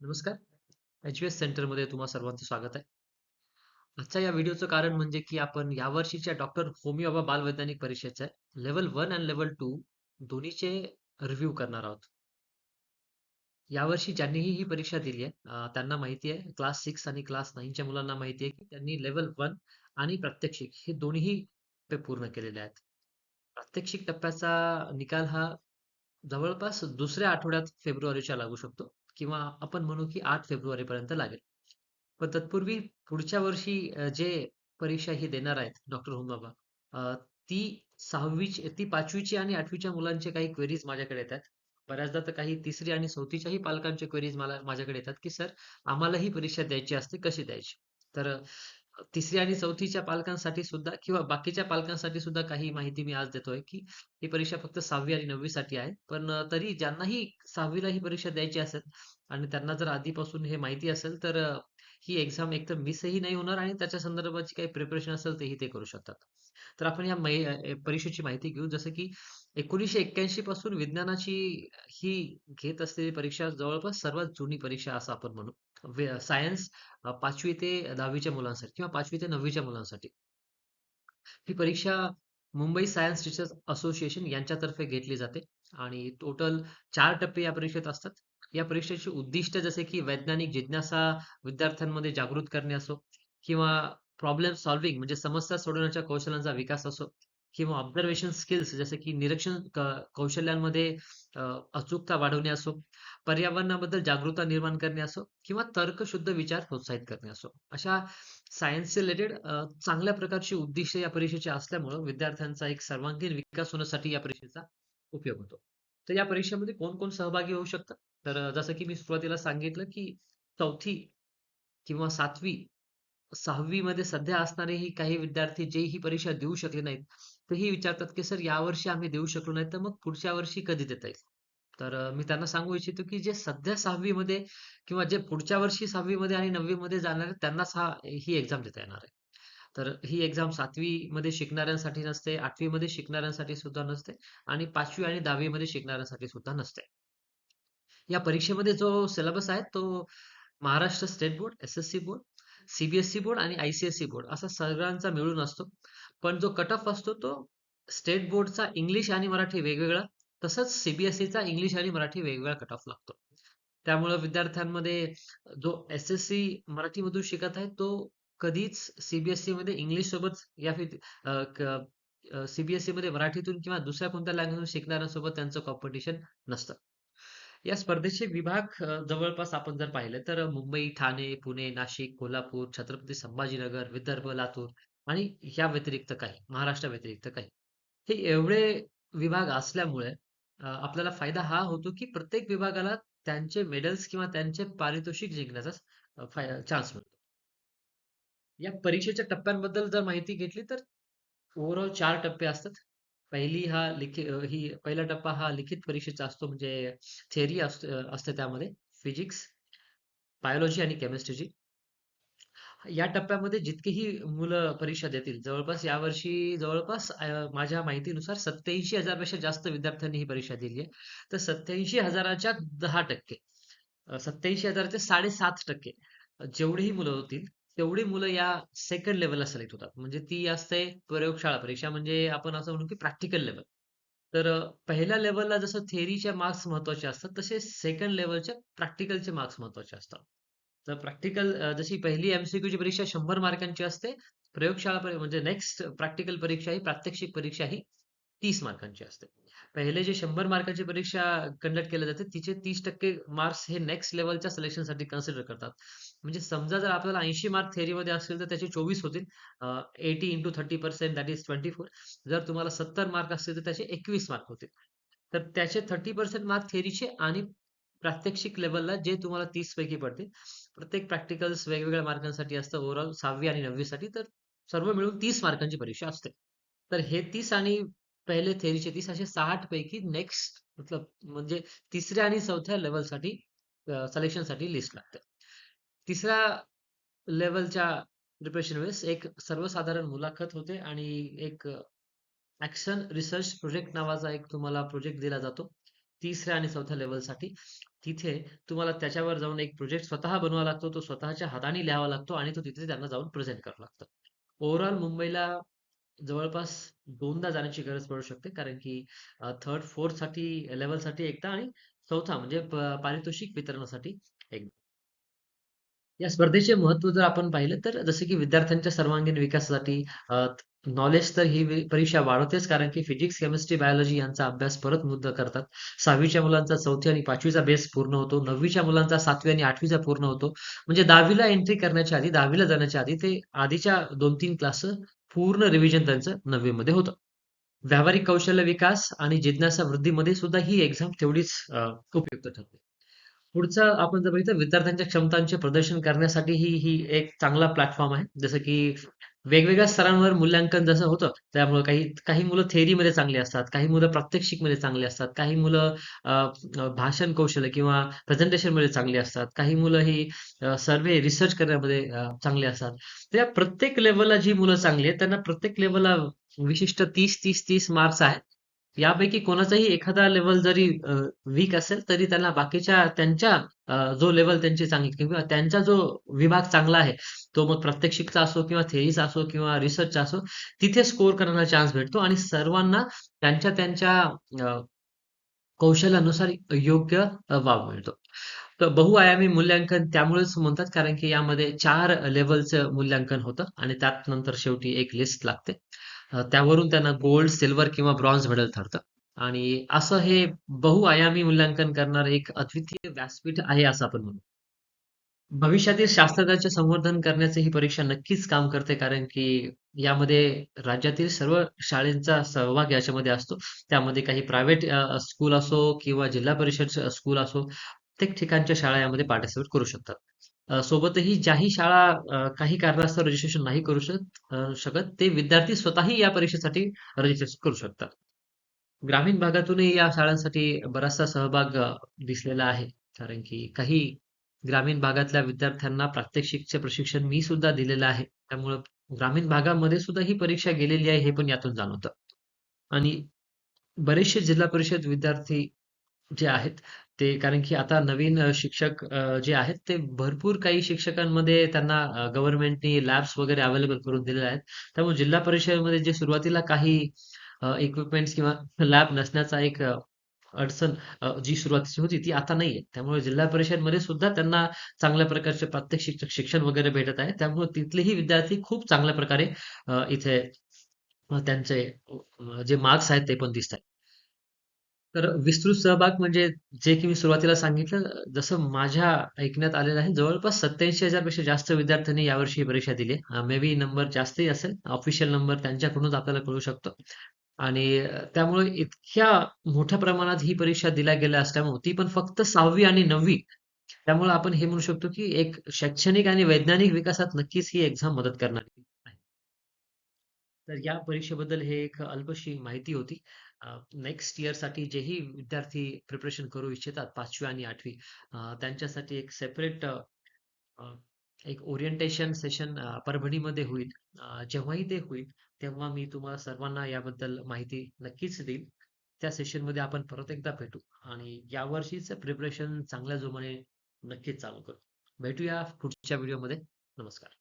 नमस्कार. एच-व्ही-एस सेंटरमध्ये तुम्हाला सर्वांचं स्वागत आहे. आजच्या या व्हिडिओचं कारण म्हणजे की आपण यावर्षीच्या डॉक्टर होमिओबा बालवैज्ञानिक परीक्षेचे level one and level two दोन्हीचे रिव्ह्यू करणार आहोत. यावर्षी ज्यांनीही ही परीक्षा दिली आहे त्यांना माहिती आहे क्लास सिक्स आणि क्लास 9 च्या मुलांना माहिती आहे की त्यांनी लेवल वन आणि प्रात्यक्षिक हे दोन्ही टप्पे पूर्ण केलेले आहेत. प्रात्यक्षिक टप्प्याचा निकाल हा जवळपास दुसऱ्या आठवड्यात फेब्रुवारीच्या लागू शकतो किंवा आपण म्हणू की आठ फेब्रुवारी पर्यंत लागेल. पण तत्पूर्वी पुढच्या वर्षी जे परीक्षा ही देणार आहेत डॉक्टर होमबाबा ती सहावीची ती पाचवीची आणि आठवीच्या मुलांचे काही क्वेरीज माझ्याकडे येतात. बऱ्याचदा तर काही तिसरी आणि चौथीच्याही पालकांचे क्वेरीज मला माझ्याकडे येतात की सर आम्हाला ही परीक्षा द्यायची असते, कशी द्यायची? तर तिसरी आणि चौथीच्या पालकांसाठी सुद्धा किंवा बाकीच्या पालकांसाठी सुद्धा काही माहिती मी आज देतोय की ही परीक्षा फक्त सहावी आणि नववी साठी आहे. पण तरी ज्यांनाही सहावीला ही परीक्षा द्यायची असेल आणि त्यांना जर आधीपासून हे माहिती असेल तर ही एक्झाम एकतर मिसही नाही होणार आणि त्याच्या संदर्भाची काही प्रिपरेशन असेल तेही ते करू शकतात. तर आपण या परीक्षेची माहिती घेऊ. जसं की 1981 पासून विज्ञानाची ही घेत असलेली परीक्षा जवळपास सर्वात जुनी परीक्षा असं आपण म्हणू. सायन्स पाचवी ते दहावीच्या मुलांसाठी किंवा पाचवी ते नववीच्या मुलांसाठी. ही परीक्षा मुंबई सायन्स टीचर्स असोसिएशन यांच्यातर्फे घेतली जाते आणि टोटल चार टप्पे या परीक्षेत असतात. या परीक्षेचे उद्दिष्ट जसे की वैज्ञानिक जिज्ञासा विद्यार्थ्यांमध्ये जागृत करणे असो किंवा प्रॉब्लेम सॉल्व्हिंग म्हणजे समस्या सोडवण्याच्या कौशल्यांचा विकास असो किंवा ऑब्झर्वेशन स्किल्स जसं की निरीक्षण क कौशल्यांमध्ये अ, अचूकता वाढवणे असो, पर्यावरणाबद्दल जागरूकता निर्माण करणे असो किंवा तर्कशुद्ध विचार प्रोत्साहित करणे असो. अशा सायन्स रिलेटेड अ, चांगल्या प्रकारची उद्दिष्ट या परीक्षेची असल्यामुळं विद्यार्थ्यांचा एक सर्वांगीण विकास होण्यासाठी या परीक्षेचा उपयोग होतो. तर या परीक्षेमध्ये कोण-कोण सहभागी होऊ शकतं? तर अ, जसं की मी सुरुवातीला सांगितलं की 4थी किंवा 7वी 6वी मध्ये सध्या असणारे ही काही विद्यार्थी जे ही परीक्षा देऊ शकले नाहीत, तर ही विचारतात की "सर यावर्षी आम्ही देऊ शकलो नाही, तर मग पुढच्या वर्षी कधी देता येईल?" तर मी त्यांना सांगू इच्छितो की जे सध्या सहावी मध्ये किंवा जे पुढच्या वर्षी सहावी मध्ये आणि नववी मध्ये जाणार त्यांना सहा ही एक्झाम देता येणार आहे. तर ही एक्झाम सातवी मध्ये शिकणाऱ्यांसाठी नसते, आठवी मध्ये शिकणाऱ्यांसाठी सुद्धा नसते आणि पाचवी आणि 10वी मध्ये शिकणाऱ्यांसाठी सुद्धा नसते. या परीक्षेमध्ये जो सिलेबस आहे तो Maharashtra state board, SSC board, CBSE board आणि आयसीएसई बोर्ड असा सगळ्यांचा मिळून असतो. पण जो कट ऑफ असतो तो स्टेट बोर्डचा इंग्लिश आणि मराठी वेगवेगळा, तसंच सीबीएसईचा इंग्लिश आणि मराठी वेगवेगळा कट ऑफ लागतो. त्यामुळे विद्यार्थ्यांमध्ये जो एस-एस-सी मराठीमधून शिकत आहे तो कधीच सीबीएसई मध्ये इंग्लिश सोबत या सीबीएसई मध्ये मराठीतून किंवा दुसऱ्या कोणत्या लँग्वेजमधून शिकणाऱ्यांसोबत त्यांचं कॉम्पिटिशन नसतं. या स्पर्धेचे विभाग जवळपास आपण जर पाहिलं तर मुंबई, ठाणे, पुणे, नाशिक, कोल्हापूर, छत्रपती संभाजीनगर, विदर्भ, लातूर आणि ह्या व्यतिरिक्त काही, महाराष्ट्रा व्यतिरिक्त काही. हे एवढे विभाग असल्यामुळे आपल्याला फायदा हा होतो की प्रत्येक विभागाला त्यांचे मेडल्स किंवा त्यांचे पारितोषिक जिंकण्याचा चान्स मिळतो. या परीक्षेच्या टप्प्यांबद्दल जर माहिती घेतली तर ओव्हरऑल चार टप्पे असतात. पहिली हा लिखित ही पहिला टप्पा हा लिखित परीक्षेचा असतो म्हणजे थेअरी असते असते त्यामध्ये फिजिक्स, बायोलॉजी आणि केमिस्ट्रीची. या टप्प्यामध्ये जितकीही मुलं परीक्षा देतील, जवळपास यावर्षी जवळपास अ, माझ्या माहितीनुसार 87,000 पेक्षा जास्त विद्यार्थ्यांनी ही परीक्षा दिली आहे. तर 87,000 च्या 10% अ, 87,000 साडेसात 7.5% जेवढीही मुलं होतील, तेवढी मुलं या सेकंड लेव्हलला सिलेक्ट होतात. म्हणजे ती असते प्रयोगशाळा परीक्षा म्हणजे आपण असं म्हणू की प्रॅक्टिकल लेव्हल. तर अ, पहिल्या लेव्हलला जसं थेअरीचे मार्क्स महत्त्वाचे असतात, तसे सेकंड लेव्हलच्या प्रॅक्टिकलचे मार्क्स महत्त्वाचे असतात. तर प्रॅक्टिकल जशी पहिली एमसीक्यूची परीक्षा शंभर मार्कांची असते, प्रयोगशाळा म्हणजे नेक्स्ट प्रॅक्टिकल परीक्षा ही प्रात्यक्षिक परीक्षा ही तीस मार्कांची असते. पहिले जे शंभर मार्काची परीक्षा कंडक्ट केल्या जाते, तिचे 30% मार्क्स हे नेक्स्ट लेवलच्या सिलेक्शनसाठी कन्सिडर करतात. म्हणजे समजा जर आपल्याला 80 मार्क थेअरीमध्ये असतील, तर त्याचे 24 होतील. Eighty into 30% that is 24. जर तुम्हाला 70 मार्क असतील, तर त्याचे 21 मार्क होतील. तर त्याचे 30% मार्क थेअरीचे आणि प्रात्यक्षिक लेवलला जे तुम्हाला तीस पैकी पडतील. प्रत्येक प्रॅक्टिकल्स वेगवेगळ्या मार्कांसाठी असतं ओव्हरऑल सहावी आणि नववी साठी. तर सर्व मिळून तीस मार्कांची परीक्षा असते. तर हे तीस आणि पहिले थेरीचे तीस असे साठ पैकी नेक्स्ट मतलब म्हणजे तिसऱ्या आणि चौथ्या लेवलसाठी सलेक्शनसाठी लिस्ट लागते. तिसऱ्या लेवलच्या प्रिपरेशन वेळेस एक सर्वसाधारण मुलाखत होते आणि एक ऍक्शन रिसर्च प्रोजेक्ट नावाचा एक तुम्हाला प्रोजेक्ट दिला जातो. तिसऱ्या आणि चौथ्या लेवलसाठी तिथे तुम्हाला त्याच्यावर जाऊन एक प्रोजेक्ट स्वतः बनवावा लागतो. तो स्वतःच्या हाताने लिहावा लागतो आणि तो तिथे त्यांना जाऊन प्रेझेंट करावा लागतो. ओव्हरऑल मुंबईला जवळपास दोनदा जाण्याची गरज पडू शकते. कारण की अ, 3rd, 4th साठी लेव्हलसाठी एकदा आणि चौथा म्हणजे प पारितोषिक वितरणासाठी एकदा. या स्पर्धेचे महत्त्व जर आपण पाहिलं तर जसं की विद्यार्थ्यांच्या सर्वांगीण विकासासाठी अ, नॉलेज तर ही परीक्षा वाढवतेच कारण की फिजिक्स, केमिस्ट्री, बायोलॉजी यांचा अभ्यास परत मुद्दा करतात. सहावीच्या मुलांचा चौथी आणि पाचवीचा बेस पूर्ण होतो. नववीच्या मुलांचा सातवी आणि आठवीचा पूर्ण होतो. म्हणजे 10वी एंट्री करण्याच्या आधी 10वी जाण्याच्या आधी ते आधीच्या दोन तीन क्लास पूर्ण रिव्हिजन त्यांचं 9वी मध्ये होतं. व्यावहारिक कौशल्य विकास आणि जिज्ञासा वृद्धीमध्ये सुद्धा ही एक्झाम तेवढीच उपयुक्त ठरते. पुढचं आपण जर बघितलं विद्यार्थ्यांच्या क्षमतांचे प्रदर्शन करण्यासाठी ही ही एक चांगला प्लॅटफॉर्म आहे. जसं की वेगवेगळ्या स्तरांवर मूल्यांकन जसं होतं, त्यामुळे काही काही मुलं थेअरीमध्ये चांगली असतात, काही मुलं प्रात्यक्षिकमध्ये चांगली असतात, काही मुलं अ, भाषण कौशल्य किंवा प्रेझेंटेशनमध्ये चांगली असतात, काही मुलं ही अ, रिसर्च करण्यामध्ये अ, चांगली असतात. तर या प्रत्येक लेव्हलला जी मुलं चांगली आहेत, त्यांना प्रत्येक लेव्हलला विशिष्ट 30-30-30 मार्क्स आहेत. यापैकी कोणाचाही एखादा लेवल जरी वीक असेल, तरी त्यांना बाकीच्या त्यांच्या जो लेवल त्यांची चांगली किंवा त्यांचा जो विभाग चांगला आहे, तो मग प्रात्यक्षिकचा असो किंवा थेरीचा असो किंवा रिसर्चचा असो, तिथे स्कोर करण्याचा चान्स भेटतो आणि सर्वांना त्यांच्या त्यांच्या कौशल्यानुसार योग्य वाव मिळतो. तर बहुआयामी मूल्यांकन त्यामुळेच म्हणतात कारण की यामध्ये चार लेवलचं मूल्यांकन होतं आणि त्यात नंतर शेवटी एक लिस्ट लागते. अ, त्यावरून त्यांना गोल्ड, सिल्व्हर किंवा ब्रॉन्झ मेडल ठरतं आणि असं हे बहुआयामी मूल्यांकन करणारं एक अद्वितीय व्यासपीठ आहे असं आपण म्हणू. भविष्यातील शास्त्रज्ञांचे संवर्धन करण्याची ही परीक्षा नक्कीच काम करते कारण की यामध्ये राज्यातील सर्व शाळेंचा सहभाग याच्यामध्ये असतो. त्यामध्ये काही प्रायव्हेट स्कूल असो किंवा जिल्हा परिषद स्कूल असो, प्रत्येक ठिकाणच्या शाळा यामध्ये पार्टिसिपेट करू शकतात. सोबतही ज्याही शाळा काही कारणास्तव रजिस्ट्रेशन नाही करू शकत शकत ते विद्यार्थी स्वतःही या परीक्षेसाठी रजिस्ट्रेशन करू शकतात. ग्रामीण भागातूनही या शाळांसाठी बराचसा सहभाग दिसलेला आहे. कारण की काही ग्रामीण भागातल्या विद्यार्थ्यांना प्रात्यक्षिकचे प्रशिक्षण मी सुद्धा दिलेलं आहे. त्यामुळं ग्रामीण भागामध्ये सुद्धा ही परीक्षा गेलेली आहे हे पण यातून जाणवतं. आणि बरेचसे जिल्हा परिषद विद्यार्थी जे आहेत ते कारण की आता नवीन अ, शिक्षक अ, जे आहेत ते भरपूर काही शिक्षकांमध्ये त्यांना अ, गव्हर्नमेंटनी लॅब्स वगैरे अवेलेबल करून दिलेले आहेत. त्यामुळे जिल्हा परिषदेमध्ये जे सुरुवातीला काही इक्विपमेंट्स किंवा लॅब नसण्याचा एक अ, अडचण अ, जी सुरुवातीची होती ती आता नाहीये. त्यामुळे जिल्हा परिषदमध्ये सुद्धा त्यांना चांगल्या प्रकारचे प्रात्यक्षिक शिक्षण वगैरे भेटत आहे. त्यामुळे तिथलेही विद्यार्थी खूप चांगल्या प्रकारे अ, इथे अ, त्यांचे अ, जे मार्क्स आहेत ते पण दिसतायत. तर विस्तृत सहभाग म्हणजे जे की मी सुरुवातीला सांगितलं, जसं माझ्या ऐकण्यात आलेलं आहे, जवळपास 87,000 पेक्षा जास्त विद्यार्थ्यांनी यावर्षी ही परीक्षा दिली मे बी नंबर जास्तही असेल. ऑफिशियल नंबर त्यांच्याकडूनच आपल्याला कळू शकतो. आणि त्यामुळे इतक्या मोठ्या प्रमाणात ही परीक्षा दिल्या गेल्या असल्यामुळे ती पण फक्त सहावी आणि नववी त्यामुळे आपण हे म्हणू शकतो, की एक शैक्षणिक आणि वैज्ञानिक विकासात नक्कीच ही एक्झाम मदत करणार तर या परीक्षेबद्दल हे एक अल्पशी माहिती होती. नेक्स्ट इयरसाठी जेही विद्यार्थी प्रिपरेशन करू इच्छितात पाचवी आणि आठवी त्यांच्यासाठी एक सेपरेट एक ओरिएंटेशन सेशन परभणीमध्ये होईल. जेव्हाही ते होईल, तेव्हा मी तुम्हाला सर्वांना याबद्दल माहिती नक्कीच देईल त्या सेशनमध्ये आपण परत एकदा भेटू आणि यावर्षीच प्रिपरेशन चांगल्या जोमाने नक्कीच चालू करू. भेटूया पुढच्या व्हिडिओमध्ये. नमस्कार.